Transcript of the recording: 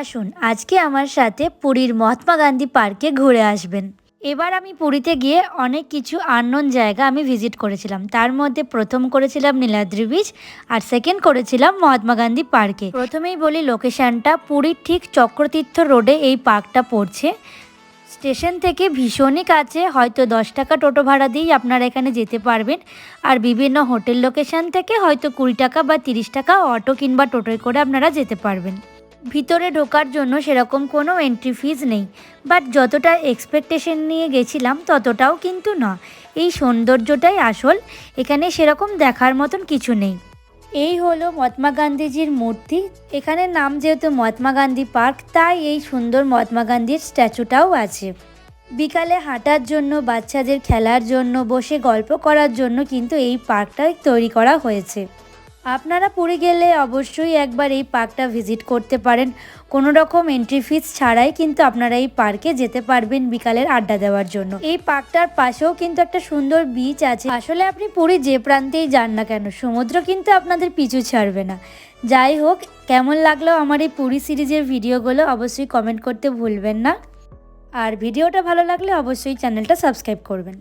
আসুন, আজকে আমার সাথে পুরীর মহাত্মা গান্ধী পার্কে ঘুরে আসবেন। এবার আমি পুরীতে গিয়ে অনেক কিছু আননোন জায়গা আমি ভিজিট করেছিলাম। তার মধ্যে প্রথম করেছিলাম নীলাদ্রি বিচ আর সেকেন্ড করেছিলাম মহাত্মা গান্ধী পার্কে। প্রথমেই বলি লোকেশানটা পুরীর ঠিক চক্রতীর্থ রোডে এই পার্কটা পড়ছে। স্টেশন থেকে ভীষণই কাছে, হয়তো দশ টাকা টোটো ভাড়া দিয়েই আপনারা এখানে যেতে পারবেন। আর বিভিন্ন হোটেল লোকেশন থেকে হয়তো কুড়ি টাকা বা তিরিশ টাকা অটো কিংবা টোটোয় করে আপনারা যেতে পারবেন। ভিতরে ঢোকার জন্য সেরকম কোনো এন্ট্রি ফিজ নেই। বাট যতটা এক্সপেকটেশন নিয়ে গেছিলাম, ততটাও কিন্তু না। এই সৌন্দর্যটাই আসল। এখানে সেরকম দেখার মতন কিছু নেই। এই হলো মহাত্মা গান্ধীজির মূর্তি। এখানে নাম যেহেতু মহাত্মা গান্ধী পার্ক, তাই এই সুন্দর মহাত্মা গান্ধীর স্ট্যাচুটাও আছে। বিকালে হাঁটার জন্য, বাচ্চাদের খেলার জন্য, বসে গল্প করার জন্য কিন্তু এই পার্কটাই তৈরি করা হয়েছে। আপনারা পুরী গেলে অবশ্যই একবার এই পার্কটা ভিজিট করতে পারেন। কোনো রকম এন্ট্রি ফিস ছাড়াই কিন্তু আপনারা এই পার্কে যেতে পারবেন বিকালের আড্ডা দেওয়ার জন্য। এই পার্কটার পাশেও কিন্তু একটা সুন্দর বিচ আছে। আসলে আপনি পুরী যে প্রান্তেই যান না কেন, সমুদ্র কিন্তু আপনাদের পিছু ছাড়বে না। যাই হোক, কেমন লাগল আমার এই পুরী সিরিজের ভিডিওগুলো অবশ্যই কমেন্ট করতে ভুলবেন না। আর ভিডিওটা ভালো লাগলে অবশ্যই চ্যানেলটা সাবস্ক্রাইব করবেন।